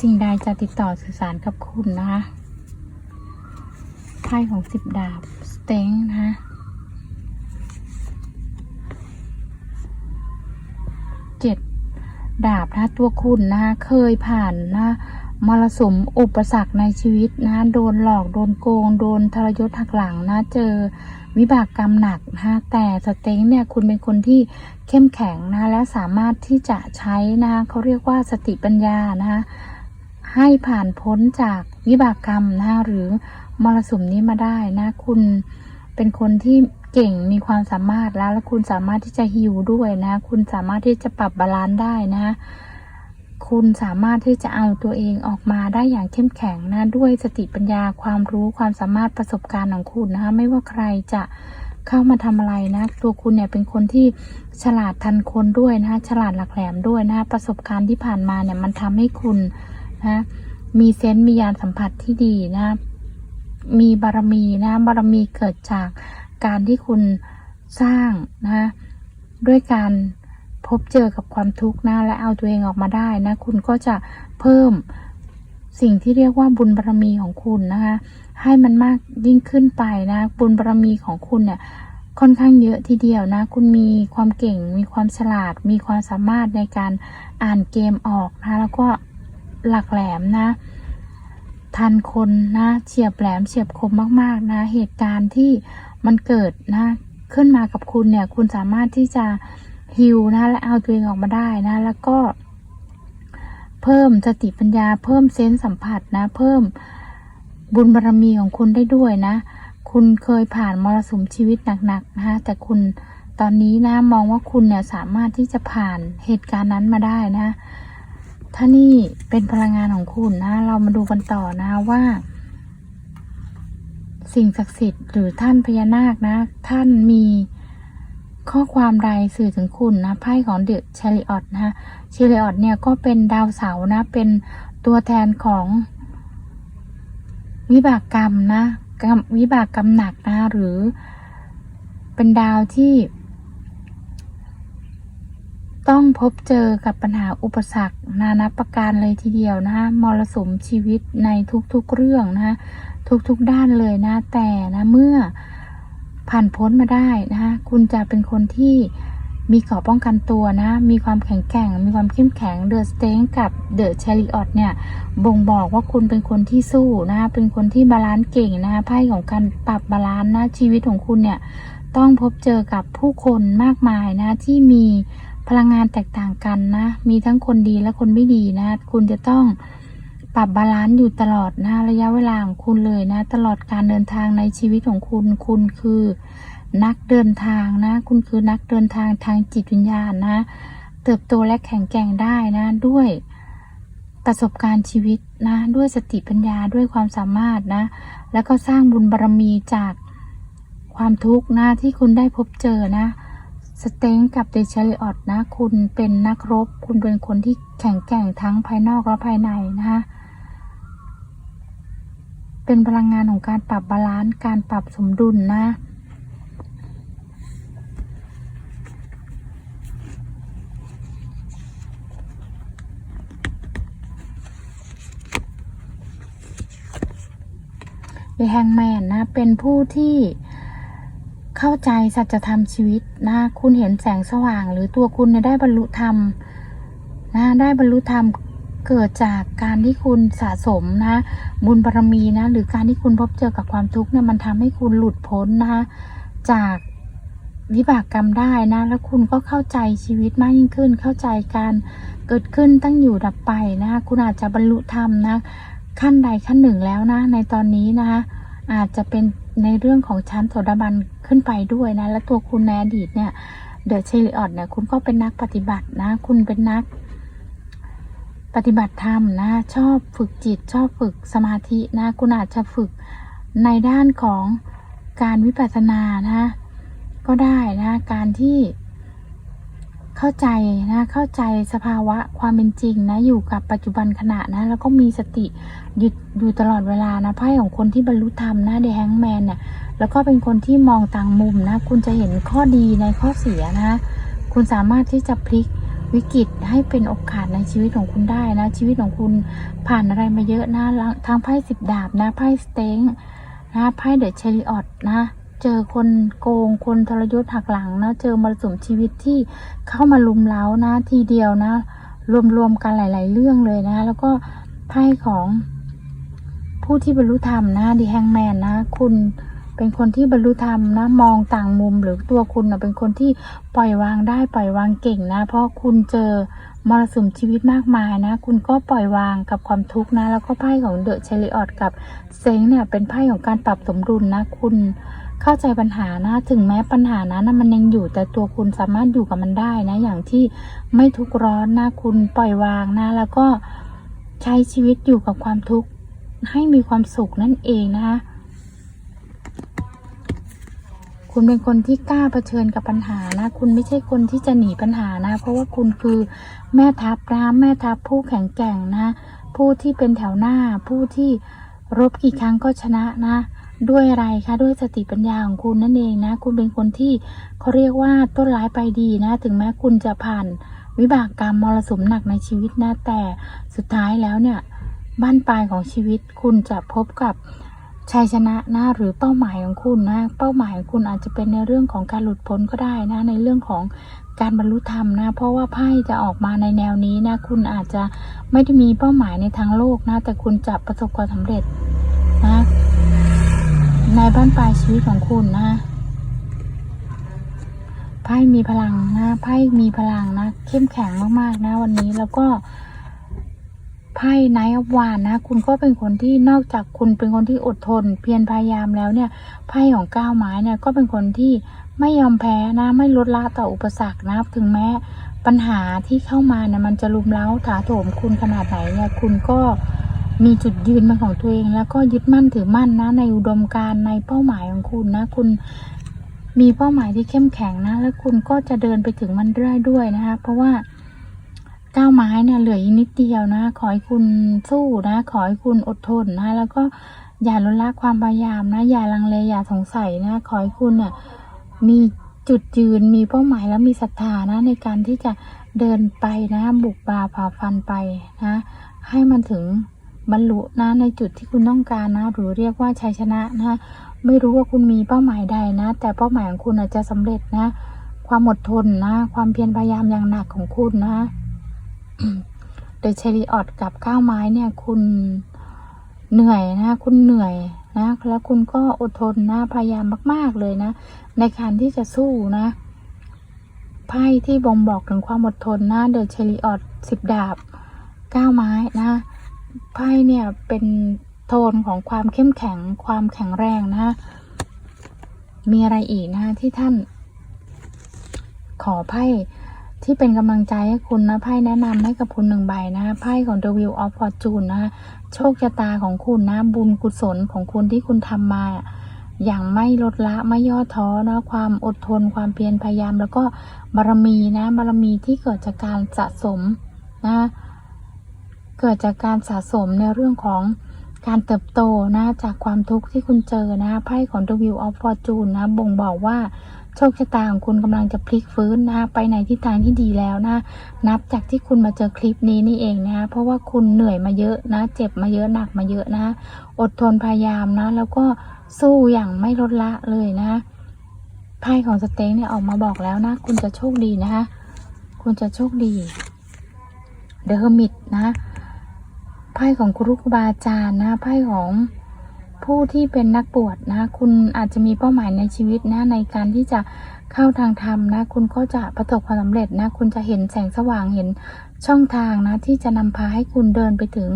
สิ่งใดจะติดต่อสื่อสารกับคุณนะคะไพ่ของสิบดาบสเต็งนะคะเจ็ดดาบนะตัวคุณนะคะเคยผ่านนะมรสุมอุปสรรคในชีวิตนะโดนหลอกโดนโกง โดนทรยศหักหลังนะเจอวิบากกรรมหนักนะแต่สเต็งเนี่ยคุณเป็นคนที่เข้มแข็งนะและสามารถที่จะใช้นะคะเขาเรียกว่าสติปัญญานะคะ ให้ผ่านพ้นจากวิบากกรรมนะหรือมรสุมนี้มาได้นะคุณเป็นคนที่เก่งมีความสามารถแล้ว และคุณสามารถที่จะฮิวด้วยนะ คุณสามารถที่จะปรับบาลานซ์ได้นะ คุณสามารถที่จะเอาตัวเองออกมาได้อย่างเข้มแข็งนะ ด้วยสติปัญญาความรู้ความสามารถประสบการณ์ของคุณนะคะ ไม่ว่าใครจะเข้ามาทำอะไรนะ ตัวคุณเนี่ยเป็นคนที่ฉลาดทันคนด้วยนะ ฉลาดหลักแหลมด้วยนะคะประสบการณ์ที่ผ่านมาเนี่ยมันทำให้คุณ นะมีเซนต์มียานสัมผัสที่ดีนะ มีบารมีนะ บารมีเกิดจากการที่คุณสร้างนะคะด้วยการพบเจอกับความทุกข์นะและเอาตัวเองออกมาได้นะ คุณก็จะเพิ่มสิ่งที่เรียกว่าบุญบารมีของคุณนะคะ ให้มันมากยิ่งขึ้นไปนะ บุญบารมีของคุณเนี่ยค่อนข้างเยอะทีเดียวนะ คุณมีความเก่ง มีความฉลาด มีความสามารถในการอ่านเกมออกนะ แล้วก็ หลักแหลมนะ ทันคนนะเฉียบแหลมเฉียบคมมากๆนะ เหตุการณ์ที่มันเกิดนะ ขึ้นมากับคุณเนี่ย คุณสามารถที่จะฮิวนะ และเอาตัวเองออกมาได้นะ แล้วก็ เพิ่มสติปัญญา เพิ่มเซนส์สัมผัสนะ เพิ่มบุญบารรมีของคุณได้ด้วยนะ คุณเคยผ่านมรสุมชีวิตหนักๆนะคะแต่คุณตอนนี้นะมองว่าคุณเนี่ยสามารถที่จะผ่านเหตุการณ์นั้นมาได้นะ ถ้านี่เป็นพลังงานของคุณนะ เรามาดูกันต่อนะว่า สิ่งศักดิ์สิทธิ์หรือท่านพญานาคนะ ท่านมีข้อความใดสื่อถึงคุณนะไพ่ของเดอะเชลิออตนะเชลิออตเนี่ยก็เป็นดาวเสาร์นะ เป็นตัวแทนของวิบากกรรมนะกรรมวิบากกรรมหนักนะหรือเป็นดาวที่ ต้องพบเจอกับปัญหาอุปสรรค นานาประการเลยทีเดียวนะคะมรสุมชีวิตในทุกๆเรื่องนะคะทุกๆด้านเลยนะแต่นะเมื่อผ่านพ้นมาได้นะคะคุณจะเป็นคนที่มีเกราะป้องกันตัวนะ มีความแข็งแกร่ง มีความเข้มแข็ง เดอะสเต็งกับเดอะเชลิออตเนี่ย บ่งบอกว่าคุณเป็นคนที่สู้นะ เป็นคนที่บาลานซ์เก่งนะไพ่ของการปรับบาลานซ์นะ ชีวิตของคุณเนี่ย ต้องพบเจอกับผู้คนมากมายนะ ที่มี พลังงานแตกต่างกันนะ มีทั้งคนดีและคนไม่ดีนะ คุณจะต้องปรับบาลานซ์อยู่ตลอดนะระยะเวลาของคุณเลยนะ ตลอดการเดินทางในชีวิตของคุณ คุณคือนักเดินทางนะ คุณคือนักเดินทางทางจิตวิญญาณนะ เติบโตและแข็งแกร่งได้นะ ด้วยประสบการณ์ชีวิตนะ ด้วยสติปัญญาด้วยความสามารถนะ แล้วก็สร้างบุญบารรมีจากความทุกข์นะที่คุณได้พบเจอนะ สเต็งกับเดชลิออตนะ คุณเป็นนักรบ คุณเป็นคนที่แข็งแกร่งทั้งภายนอกและภายในนะคะเป็นพลังงานของการปรับบาลานซ์การปรับสมดุลนะ The Hangman นะ เป็นผู้ที่ เข้าใจสัจธรรมชีวิตนะคุณเห็นแสงสว่าง หรือตัวคุณได้บรรลุธรรมนะได้บรรลุธรรมเกิดจากการที่คุณสะสมนะ บุญบารรมีนะ หรือการที่คุณพบเจอกับความทุกข์เนี่ยมันทำให้คุณหลุดพ้นนะคะจากวิบากกรรมได้นะ แล้วคุณก็เข้าใจชีวิตมากยิ่งขึ้น เข้าใจการเกิดขึ้นตั้งอยู่ดับไปนะคะคุณอาจจะบรรลุธรรมนะ ขั้นใดขั้นหนึ่งแล้วนะ ในตอนนี้นะคะอาจจะเป็น ในเรื่องของชั้นโสดาบันขึ้นไปด้วยนะ และตัวคุณในอดีตเนี่ยเดอะเชลิออดเนี่ยคุณก็เป็นนักปฏิบัตินะ คุณเป็นนักปฏิบัติธรรมนะ ชอบฝึกจิต ชอบฝึกสมาธินะ คุณอาจจะฝึกในด้านของการวิปัสสนานะ ก็ได้นะ การที่ เข้าใจนะเข้าใจสภาวะความเป็นจริงนะอยู่กับปัจจุบันขณะนะ แล้วก็มีสติหยุดอยู่ตลอดเวลานะไพ่ของคนที่บรรลุธรรมนะเดแฮงแมนเนี่ยแล้วก็เป็นคนที่มองต่างมุมนะ คุณจะเห็นข้อดีในข้อเสียนะ คุณสามารถที่จะพลิกวิกฤตให้เป็นโอกาสในชีวิตของคุณได้นะ ชีวิตของคุณผ่านอะไรมาเยอะนะทั้งไพ่สิบดาบนะไพ่สเต็งนะไพ่เดอะเชลิออตนะ เจอคนโกงคนทรยศหักหลังนะเจอมรสุมชีวิตที่เข้ามาลุมเล้านะ ทีเดียวนะ รวมๆกันหลาย ๆ เรื่องเลยนะ แล้วก็ไพ่ของผู้ที่บรรลุธรรมนะดีแฮงแมนนะ คุณเป็นคนที่บรรลุธรรมนะ มองต่างมุมหรือตัวคุณนะเป็นคนที่ปล่อยวางได้ปล่อยวางเก่งนะ เพราะคุณเจอมรสุมชีวิตมากมายนะ คุณก็ปล่อยวางกับความทุกข์นะ แล้วก็ไพ่ของเดอะเชลิออตกับเซงเนี่ยเป็นไพ่ของการปรับสมดุลนะ คุณ เข้าใจปัญหานะ ถึงแม้ปัญหานั้นมันยังอยู่ แต่ตัวคุณสามารถอยู่กับมันได้นะ อย่างที่ไม่ทุกร้อนนะ คุณปล่อยวางนะ แล้วก็ใช้ชีวิตอยู่กับความทุกข์ให้มีความสุขนั่นเองนะคะ คุณเป็นคนที่กล้าเผชิญกับปัญหานะ คุณไม่ใช่คนที่จะหนีปัญหานะ เพราะว่าคุณคือแม่ทัพนะแม่ทัพผู้แข็งแกร่งนะ ผู้ที่เป็นแถวหน้า ผู้ที่รบกี่ครั้งก็ชนะนะ ด้วยอะไรคะด้วยสติปัญญาของคุณนั่นเองนะ คุณเป็นคนที่เขาเรียกว่าต้นร้ายไปดีนะ ถึงแม้คุณจะผ่านวิบากกรรมมรสุมหนักในชีวิตนะ แต่สุดท้ายแล้วเนี่ยบ้านปลายของชีวิตคุณจะพบกับชัยชนะนะหรือเป้าหมายของคุณนะ เป้าหมายของคุณอาจจะเป็นในเรื่องของการหลุดพ้นก็ได้นะ ในเรื่องของการบรรลุธรรมนะ เพราะว่าไพ่จะออกมาในแนวนี้นะ คุณอาจจะไม่ได้มีเป้าหมายในทางโลกนะ แต่คุณจะประสบความสำเร็จนะ ในบ้านปลายชีวิตของคุณนะไพ่มีพลังนะไพ่มีพลังนะ เข้มแข็งมากๆนะ วันนี้แล้วก็ไพ่ไนท์อวานนะ คุณก็เป็นคนที่นอกจากคุณเป็นคนที่อดทน เพียรพยายามแล้วเนี่ยไพ่ของก้าวไม้เนี่ยก็เป็นคนที่ไม่ยอมแพ้นะ ไม่ลดละต่ออุปสรรคนะถึงแม้ปัญหาที่เข้ามาเนี่ยมันจะลุมเล้าถาโถมคุณขนาดไหนเนี่ยคุณก็ มีจุดยืนเป็นของตัวเอง แล้วก็ยึดมั่นถือมั่นนะ ในอุดมการณ์ในเป้าหมายของคุณนะ คุณมีเป้าหมายที่เข้มแข็งนะ แล้วคุณก็จะเดินไปถึงมันได้ด้วยนะคะ เพราะว่าก้าวไม้เนี่ยเหลืออีกนิดเดียวนะ ขอให้คุณสู้นะ ขอให้คุณอดทนนะ แล้วก็อย่าลดละความพยายามนะ อย่าลังเล อย่าสงสัยนะ ขอให้คุณเนี่ยมีจุดยืน มีเป้าหมายแล้วมีศรัทธานะ ในการที่จะเดินไปนะ บุกบาผ่าฟันไปนะ ให้มันถึง บรรลุนะในจุดที่คุณต้องการนะ หรือเรียกว่าชัยชนะนะ ไม่รู้ว่าคุณมีเป้าหมายใดนะ แต่เป้าหมายของคุณอาจจะสำเร็จนะ ความอดทนนะ ความเพียรพยายามอย่างหนักของคุณนะเดอะเชริออตกับก้าวไม้เนี่ยคุณเหนื่อยนะ คุณเหนื่อยนะแล้วคุณก็อดทนนะพยายามมาก ๆเลยนะ ในการที่จะสู้นะไพ่ที่บ่งบอกถึงความอดทนนะเดอะเชริออตสิบดาบก้าวไม้นะ ไพ่เนี่ยเป็นโทนของความเข้มแข็งความแข็งแรงนะมีอะไรอีกนะที่ท่าน ขอไพ่ที่เป็นกำลังใจให้คุณนะไพ่แนะนำให้กับคุณหนึ่งใบนะไพ่ของ The Wheel of Fortune นะโชคชะตาของคุณนะบุญกุศลของคุณที่คุณทำมา อย่างไม่ลดละไม่ย่อท้อนะความอดทนความเพียรพยายาม แล้วก็บารมีนะบารมีที่เกิดจากการสะสมนะ เกิดจากการสะสมในเรื่องของการเติบโตนะจากความทุกข์ที่คุณเจอนะไพ่ของ The Wheel of Fortune นะบ่งบอกว่าโชคชะตาของคุณกำลังจะพลิกฟื้นนะไปในทิศทางที่ดีแล้วนะ นับจากที่คุณมาเจอคลิปนี้นี่เองนะเพราะว่าคุณเหนื่อยมาเยอะนะ เจ็บมาเยอะหนักมาเยอะนะ อดทนพยายามนะ แล้วก็สู้อย่างไม่ลดละเลยนะไพ่ของสเต็งเนี่ยออกมาบอกแล้วนะ คุณจะโชคดีนะคะ คุณจะโชคดีเดอะเฮอร์มิตนะ ไพ่ของครูครูบาอาจารย์นะไพ่ของผู้ที่เป็นนักบวชนะคุณอาจจะมีเป้าหมายในชีวิตนะในการที่จะเข้าทางธรรมนะ คุณก็จะประสบความสำเร็จนะ คุณจะเห็นแสงสว่างเห็นช่องทางนะ ที่จะนำพาให้คุณเดินไปถึง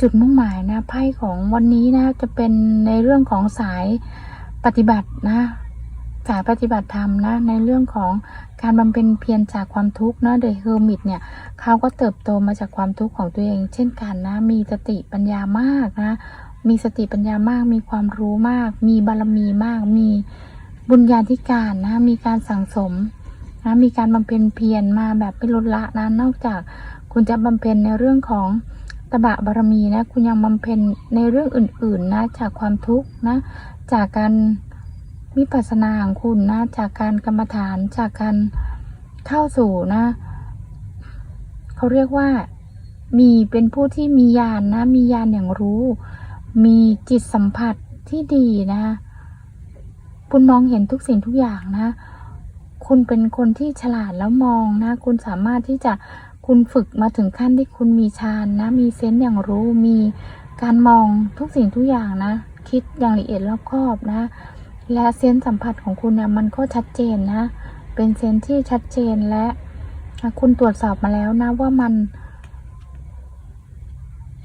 จุดมุ่งหมายนะไพ่ของวันนี้นะจะเป็นในเรื่องของสายปฏิบัตินะ สายปฏิบัติธรรมนะในเรื่องของการบำเพ็ญเพียรจากความทุกข์นะเดอะเฮอร์มิตเนี่ยเขาก็เติบโตมาจากความทุกข์ของตัวเอง เช่นกันนะมีสติปัญญามากนะมีสติปัญญามาก มีความรู้มาก มีบารมีมาก มีบุญญาธิการนะมีการสั่งสมนะมีการบำเพ็ญเพียรมาแบบไม่ลดละนะนอกจากคุณจะบำเพ็ญในเรื่องของตบะบารมีนะคุณยังบำเพ็ญในเรื่องอื่น ๆนะจากความทุกข์นะจากการ วิปัสสนาของคุณนะ จากการกรรมฐานจากการเข้าสู่นะเขาเรียกว่ามีเป็นผู้ที่มีญาณนะ มีญาณอย่างรู้ มีจิตสัมผัสที่ดีนะคุณมองเห็นทุกสิ่งทุกอย่างนะ คุณเป็นคนที่ฉลาดแล้วมองนะ คุณสามารถที่จะคุณฝึกมาถึงขั้นที่คุณมีฌานนะ มีเซนส์อย่างรู้ มีการมองทุกสิ่งทุกอย่างนะ คิดอย่างละเอียดรอบคอบนะ และเซนส์สัมผัสของคุณเนี่ยมันก็ชัดเจนนะ เป็นเซนส์ที่ชัดเจนและคุณตรวจสอบมาแล้วนะว่ามัน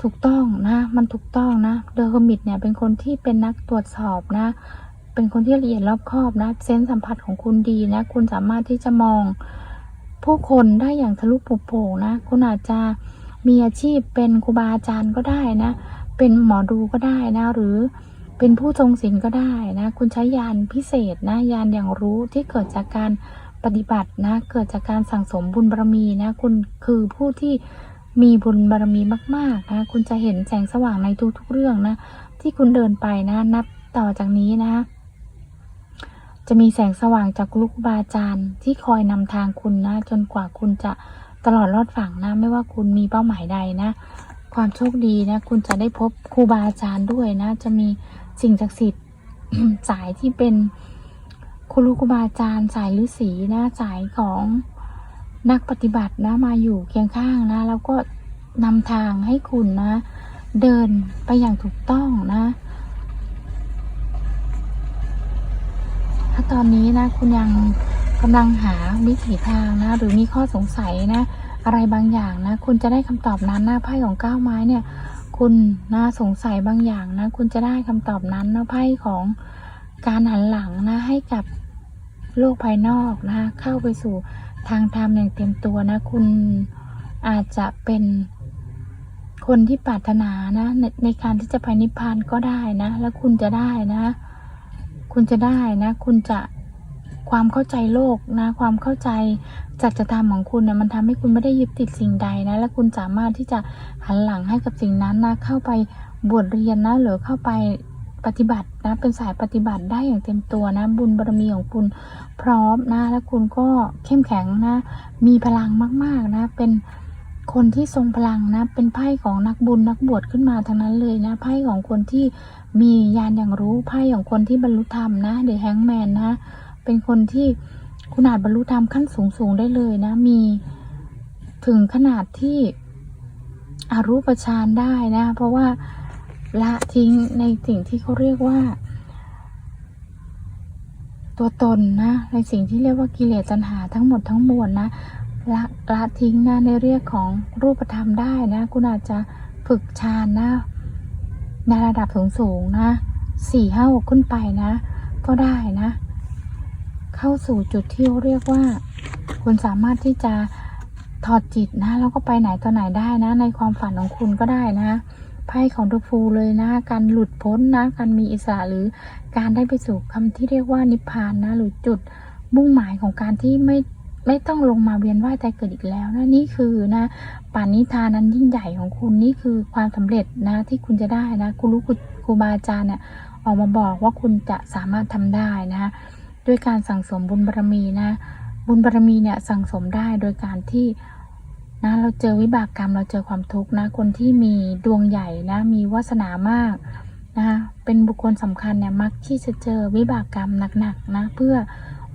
ถูกต้องนะ มันถูกต้องนะเดอะเฮอร์มิตเนี่ยเป็นคนที่เป็นนักตรวจสอบนะ เป็นคนที่ละเอียดรอบคอบนะเซนส์สัมผัสของคุณดีนะ คุณสามารถที่จะมองผู้คนได้อย่างทะลุปุโปงนะ คุณอาจจะมีอาชีพเป็นครูบาอาจารย์ก็ได้นะ เป็นหมอดูก็ได้นะ หรือ เป็นผู้ทรงศีลก็ได้นะ คุณใช้ยานพิเศษนะยานอย่างรู้ที่เกิดจากการปฏิบัตินะ เกิดจากการสั่งสมบุญบารมีนะ คุณคือผู้ที่มีบุญบารมีมากๆนะ คุณจะเห็นแสงสว่างในทุกๆเรื่องนะ ที่คุณเดินไปนะ นับต่อจากนี้นะ จะมีแสงสว่างจากครูบาอาจารย์ที่คอยนำทางคุณนะ จนกว่าคุณจะตลอดรอดฝั่งนะ ไม่ว่าคุณมีเป้าหมายใดนะ ความโชคดีนะ คุณจะได้พบครูบาอาจารย์ด้วยนะ จะมี สิ่งศักดิ์สิทธิ์สายที่เป็นครูครูบาอาจารย์สายฤาษีนะสายของนักปฏิบัตินะมาอยู่เคียงข้างนะ แล้วก็นำทางให้คุณนะ เดินไปอย่างถูกต้องนะถ้าตอนนี้นะคุณยังกำลังหาวิถีทางนะ หรือมีข้อสงสัยนะ อะไรบางอย่างนะ คุณจะได้คำตอบนั้นนะไพ่ของเก้าไม้เนี่ย คุณนะสงสัยบางอย่างนะ คุณจะได้คำตอบนั้นนะไพ่ของการหันหลังนะ ให้กับโลกภายนอกนะเข้าไปสู่ทางธรรมอย่างเต็มตัวนะ คุณอาจจะเป็นคนที่ปรารถนานะในในการที่จะไปนิพพานก็ได้นะ แล้วคุณจะได้นะ คุณจะได้นะ คุณจะ ความเข้าใจโลกนะ ความเข้าใจจัจธรรมของคุณเนะมันทำให้คุณไม่ได้ยึดติดสิ่งใดนะ และคุณสามารถที่จะหันหลังให้กับสิ่งนั้นนะ เข้าไปบวชเรียนนะ หรือเข้าไปปฏิบัตินะ เป็นสายปฏิบัติได้อย่างเต็มตัวนะ บุญบารมีของคุณพร้อมนะ และคุณก็เข้มแข็งนะ มีพลังมากๆนะ เป็นคนที่ทรงพลังนะ เป็นไพ่ของนักบุญนักบวชขึ้นมาทั้งนั้นเลยนะ ไพ่ของคนที่มีญาณอย่างรู้ ไพ่ของคนที่บรรลุธรรมนะเดอะแฮงแมนนะ เป็นคนที่คุณอาจบรรลุธรรมขั้นสูงสูงได้เลยนะ มีถึงขนาดที่อารูปฌานได้นะ เพราะว่าละทิ้งในสิ่งที่เขาเรียกว่า ตัวตนนะ ในสิ่งที่เรียกว่ากิเลสตัณหาทั้งหมดทั้งมวลนะละละทิ้งนะในเรียกของรูปธรรมได้นะ คุณอาจจะฝึกฌานนะในระดับสูงสูงนะสี่ห้าหกขึ้นไปนะ ก็ได้นะ เข้าสู่จุดที่เรียกว่า คุณสามารถที่จะถอดจิตนะแล้วก็ไปไหนต่อไหนได้นะ ในความฝันของคุณก็ได้นะไพ่ของดูฟูเลยนะ การหลุดพ้นนะการมีอิสระหรือการได้ไปสู่คำที่เรียกว่านิพพานนะหรือจุดมุ่งหมายของการที่ไม่ไม่ต้องลงมาเวียนว่ายตายเกิดอีกแล้วนะนี่คือนะปานิธานนั้นยิ่งใหญ่ของคุณนี่คือความสำเร็จนะที่คุณจะได้นะครูรู้ครูบาอาจารย์เนี่ยออกมาบอกว่าคุณจะสามารถทำได้นะ ด้วยการสั่งสมบุญบารมีนะ บุญบารมีเนี่ยสั่งสมได้โดยการที่นะเราเจอวิบากกรรมเราเจอความทุกข์นะ คนที่มีดวงใหญ่นะ มีวาสนามากนะคะเป็นบุคคลสำคัญเนี่ยมักที่จะเจอวิบากกรรมหนักๆนะ เพื่อ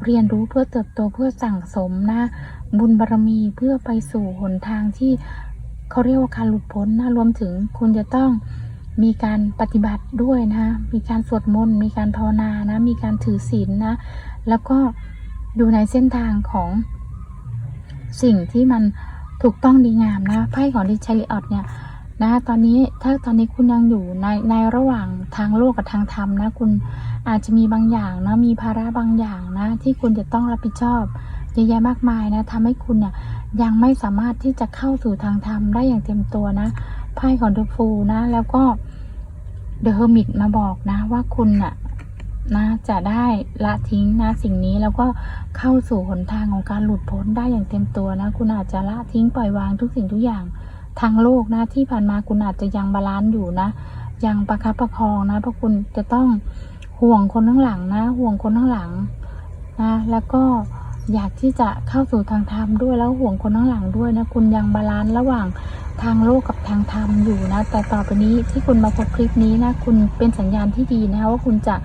เรียนรู้เพื่อเติบโตเพื่อสั่งสมนะ บุญบารมีเพื่อไปสู่หนทางที่เขาเรียกว่าการหลุดพ้นนะรวมถึงคุณจะต้อง มีการปฏิบัติด้วยนะ มีการสวดมนต์ มีการภาวนานะ มีการถือศีลนะ แล้วก็อยู่ในเส้นทางของสิ่งที่มันถูกต้องดีงามนะ ไพ่ของดิชาริออตเนี่ยนะ ตอนนี้ถ้าตอนนี้คุณยังอยู่ในในระหว่างทางโลกกับทางธรรมนะ คุณอาจจะมีบางอย่างนะ มีภาระบางอย่างนะ ที่คุณจะต้องรับผิดชอบเยอะแยะมากมายนะทำให้คุณเนี่ยยังไม่สามารถที่จะเข้าสู่ทางธรรมได้อย่างเต็มตัวนะ ไพ่ของเดอะฟูนะ แล้วก็เดอะเฮอร์มิตมาบอกนะ ว่าคุณน่ะนะจะได้ละทิ้งนะสิ่งนี้แล้วก็เข้าสู่หนทางของการหลุดพ้นได้อย่างเต็มตัวนะ คุณอาจจะละทิ้งปล่อยวางทุกสิ่งทุกอย่างทางโลกนะ ที่ผ่านมาคุณอาจจะยังบาลานซ์อยู่นะยังประคับประคองนะเพราะคุณจะต้องห่วงคนข้างหลังนะ ห่วงคนข้างหลังนะแล้วก็อยากที่จะเข้าสู่ทางธรรมด้วยแล้วห่วงคนข้างหลังด้วยนะคุณยังบาลานซ์ระหว่าง ทางโลกกับทางธรรมอยู่นะ แต่ต่อไปนี้ที่คุณมาพบคลิปนี้นะ คุณเป็นสัญญาณที่ดีนะว่าคุณจะ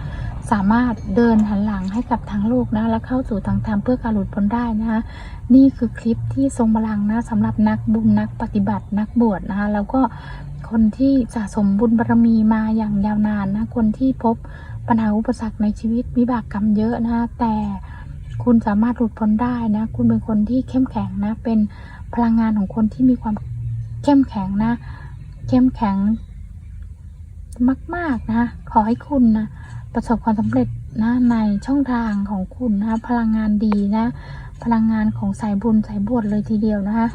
สามารถเดินหันหลังให้กับทางโลกนะ และเข้าสู่ทางธรรมเพื่อการหลุดพ้นได้นะคะนี่คือคลิปที่ทรงพลังนะสำหรับนักบุญนักปฏิบัตินักบวชนะคะแล้วก็คนที่สะสมบุญบารมีมาอย่างยาวนานนะคนที่พบปัญหาอุปสรรคในชีวิตวิบากกรรมเยอะนะแต่คุณสามารถหลุดพ้นได้นะ คุณเป็นคนที่เข้มแข็งนะ เป็นพลังงานของคนที่มีความ เข้มแข็งนะ เข้มแข็งมาก ๆ นะ ขอให้คุณนะ ประสบความสำเร็จนะในช่องทางของคุณนะ พลังงานดีนะ พลังงานของสายบุญสายบวชเลยทีเดียวนะคะ